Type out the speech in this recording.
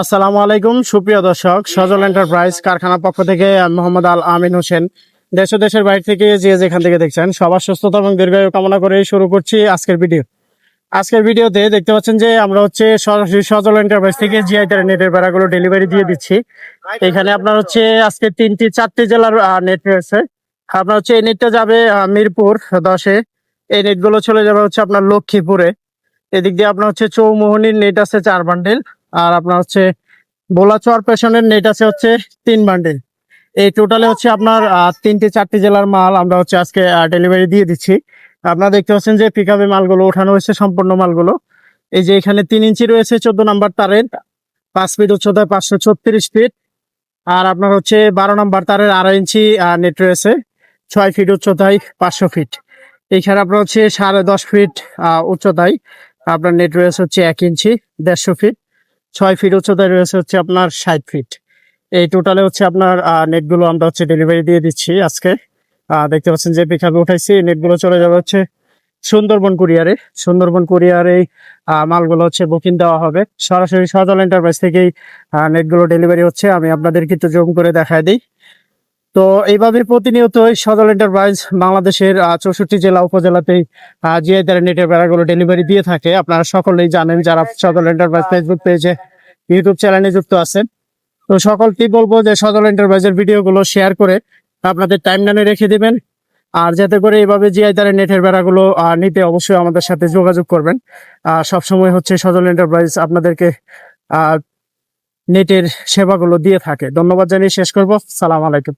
আসসালামু আলাইকুম, সুপ্রিয় দর্শক, সজল এন্টারপ্রাইজ কারখানার পক্ষ থেকে আমি মোহাম্মদ আল আমিন হোসেন। দেশ দেশের বাইরে থেকে যে যেখান থেকে দেখছেন, সবার সুস্থতা এবং দীর্ঘায়ু কামনা করে শুরু করছি আজকের ভিডিও। আজকের ভিডিওতে দেখতে পাচ্ছেন যে আমরা হচ্ছে সজল এন্টারপ্রাইজ থেকে জিআই তার নেটের বেড়াগুলো ডেলিভারি দিয়ে দিচ্ছি। এখানে আপনার হচ্ছে আজকে তিনটি, চারটি জেলার নেট রয়েছে। আপনার হচ্ছে এই নেটটা যাবে মিরপুর দশে। এই নেটগুলো চলে যাবে হচ্ছে আপনার লক্ষ্মীপুরে। এদিক দিয়ে আপনার হচ্ছে চৌমোহনীর নেট আছে চার বান্ডেল আর আপনার হচ্ছে বোলাচর পেশনের নেট আছে হচ্ছে তিন বান্ডেল এই টোটালে হচ্ছে আপনার তিনটে চারটি জেলার মাল আমরা হচ্ছে আজকে ডেলিভারি দিয়ে দিচ্ছি। আপনারা দেখতে পাচ্ছেন যে পিক মালগুলো ওঠানো হয়েছে, সম্পূর্ণ মালগুলো। এই যে এখানে তিন ইঞ্চি রয়েছে, চোদ্দ নাম্বার তারের পাঁচ ফিট উচ্চতায় পাঁচশো ছত্রিশ ফিট আর আপনার হচ্ছে বারো নাম্বার তারের আড়াই ইঞ্চি নেট রয়েছে। ছয় ফিট উচ্চতায় পাঁচশো ফিট এখানে আপনার হচ্ছে সাড়ে দশ ফিট উচ্চতায় আপনার নেট রয়েছে হচ্ছে এক ইঞ্চি দেড়শো ফিট ছয় ফিট উচ্চতায় রয়েছে হচ্ছে আপনার ষাট ফিট এই টোটালে হচ্ছে আপনার নেটগুলো আমরা হচ্ছে ডেলিভারি দিয়ে দিচ্ছি আজকে। দেখতে পাচ্ছেন যে পিকাপে উঠাইছি নেটগুলো চলে যাবে হচ্ছে সুন্দরবন কুরিয়ারে সুন্দরবন কুরিয়ারে মালগুলো হচ্ছে বুকিং দেওয়া হবে। সরাসরি সজল এন্টারপ্রাইজ থেকেই নেটগুলো ডেলিভারি হচ্ছে। আমি আপনাদের কিন্তু জম করে দেখায় দিই। তো এইভাবে প্রতিনিয়ত সদল এন্টারপ্রাইজ বাংলাদেশের চৌষট্টি জেলা উপজেলাতেই জিআই তারা নেটের বেড়াগুলো ডেলিভারি দিয়ে থাকে, আপনারা সকলেই জানেন যারা সদল এন্টারপ্রাইজ ফেসবুক পেজে ইউটিউব চ্যানেলে যুক্ত আছেন। তো সকলকেই বলব যে সদল এন্টারপ্রাইজের ভিডিওগুলো শেয়ার করে আপনাদের টাইম লাইনে রেখে দিবেন। আর যাতে করে এইভাবে জিআই তারা নেটের বেড়াগুলো নিতে অবশ্যই আমাদের সাথে যোগাযোগ করবেন। সবসময় হচ্ছে সদল এন্টারপ্রাইজ আপনাদেরকে নেটের সেবাগুলো দিয়ে থাকে। ধন্যবাদ জানিয়ে শেষ করব। সালাম আলাইকুম।